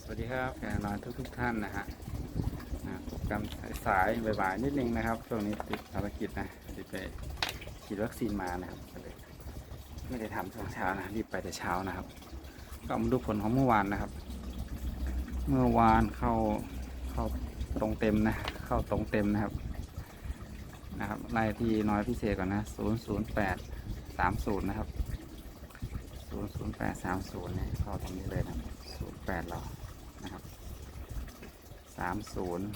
สวัสดีครับแขกนอนทุกทุกท่านนะฮะนะกันสายบ่ายๆนิดนึงนะครับช่วงนี้ติดภารกิจนะติดไปฉีดวัคซีนมานะครับก็เลยไม่ได้ทำช่วงเช้านะรีบไปแต่เช้านะครับ ก็มาดูผลของเมื่อวานนะครับ เมื่อวานเข้าเข้าตรงเต็มนะ เข้าตรงเต็มนะครับนะครับไล่ที่น้อยพิเศษก่อนนะ008 30 นะครับศูนย์ศูนย์แปดสามศูนย์เนี่ยเข้าตรงนี้เลยนะ แปดเรานะครับสามศูนย์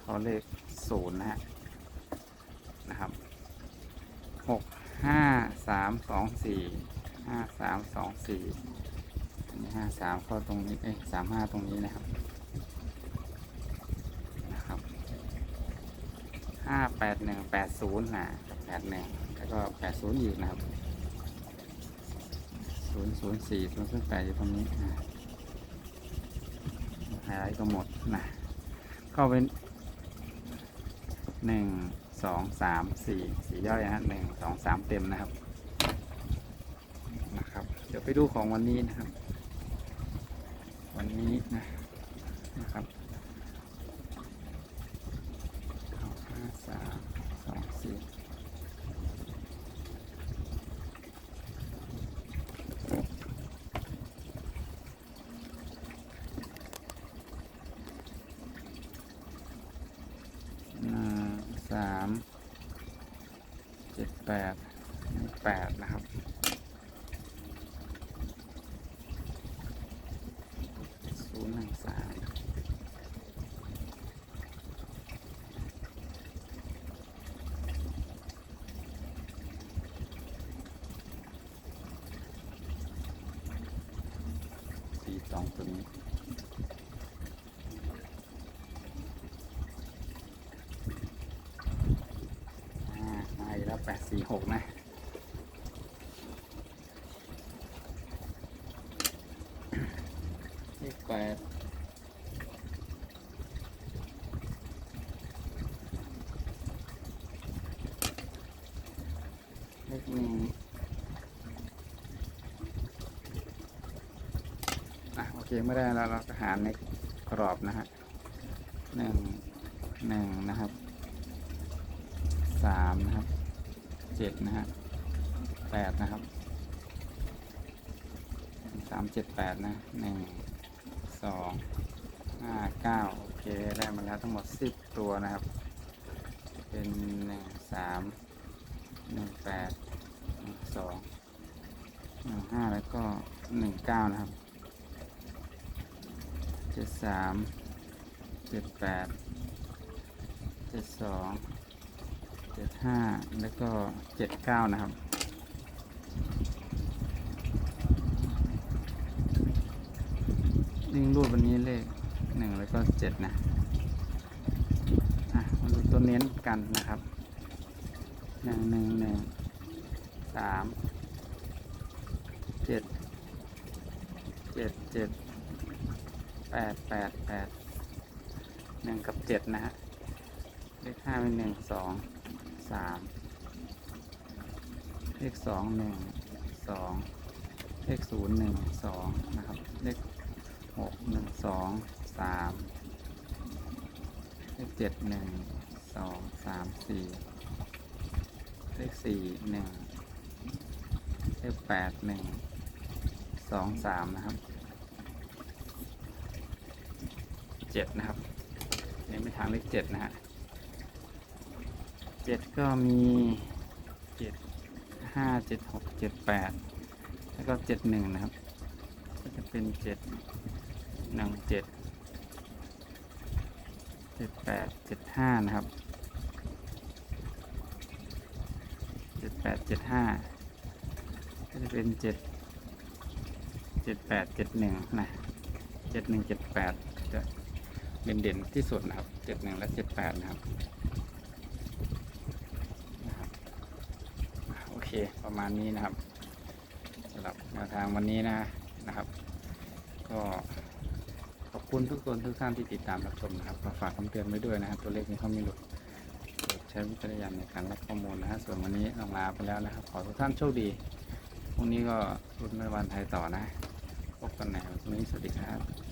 เขาเลขศูนย์นะฮะนะครับหกห้าสามสองสี่ห้าสามสองสี่อันนี้ห้าสามเข้าตรงนี้เอ้ยสามห้าตรงนี้นะครับนะครับห้าแปดหนึ่งแปดศูนย์นะแปดหนึ่งแล้วก็แปดศูนย์อีกนะครับศูนย์ศูนย์สี่ศูนย์ศูนย์แปดอยู่ตรงนี้ ไฮไลท์ก็หมดนะเข้าเป็นหนึ่งสองสามสี่สี่ย่อยนะฮะหนึ่งสองสามเต็มนะครับนะครับ เดี๋ยวไปดูของวันนี้นะครับ วันนี้นะนะครับเอาห้าสามสองสี่ หนึ่งสาม เจ็ดแปดแปดนะครับศูนย์หนึ่งสามสี่สองตัวนี้ อ่ามาอี กแล้วแปดสี่หกนะเลขแปดเลขหนึ่งอะโอเคไม่ได้แล้วเราก็หารในกรอบนะฮะหนึ่งหนึ่งนะครับสามนะครับ เจ็ดนะฮะแปดนะครับสามเจ็ดแปดนะหนึ่งสองห้าเก้าโอเค ได้มาแล้วทั้งหมดสิบตัวนะครับ เป็นหนึ่งสามหนึ่งแปดหนึ่งสองหนึ่งห้าแล้วก็หนึ่งเก้านะครับเจ็ดสามเจ็ดแปดเจ็ดสอง เจ็ดห้าแล้วก็เจ็ดเก้านะครับลิงรูปวันนี้เลขหนึ่งแล้วก็เจ็ดนะอะมาดูตัวเน้นกันนะครับหนึ่งหนึ่งหนึ่งสามเจ็ดเจ็ดเจ็ดแปดแปดแปดหนึ่งกับเจ็ดนะฮะเลขห้าเป็นหนึ่งสอง สามเลขสองหนึ่งสองเลขศูนย์หนึ่งสองนะครับ เลขหกหนึ่งสองสามเลขเจ็ดหนึ่งสองสามสี่เลขสี่หนึ่งเลขแปดหนึ่งสองสามนะครับเจ็ดนะครับเน้นไปทางเลขเจ็ดนะฮะ เจ็ดก็มีเจ็ดห้าเจ็ดหกเจ็ดแปดแล้วก็เจ็ดหนึ่งนะครับ ก็จะเป็นเจ็ดหนึ่งเจ็ดเจ็ดแปดเจ็ดห้านะครับเจ็ดแปดเจ็ดห้าก็จะเป็นเจ็ดเจ็ดแปดเจ็ดหนึ่งนะเจ็ดหนึ่งเจ็ดแปดจะเด่นเด่นๆที่สุดนะครับเจ็ดหนึ่งและเจ็ดแปดนะครับโอเค ประมาณนี้นะครับสำหรับแนวทางวันนี้นะนะครับ ก็ขอบคุณทุกคนทุกท่านที่ติดตามรับชมนะครับก็ฝากคำเตือนไว้ด้วยนะครับ ตัวเลขนี้เขามีหลุดใช้วิจารณญาณในการรับข้อมูลนะฮะส่วนวันนี้ลองลาไปแล้วนะครับ ขอทุกท่านโชคดีพรุ่งนี้ก็รุ่นแม่วันไทยต่อนะขอบกันใหม่วันนี้สวัสดีครับ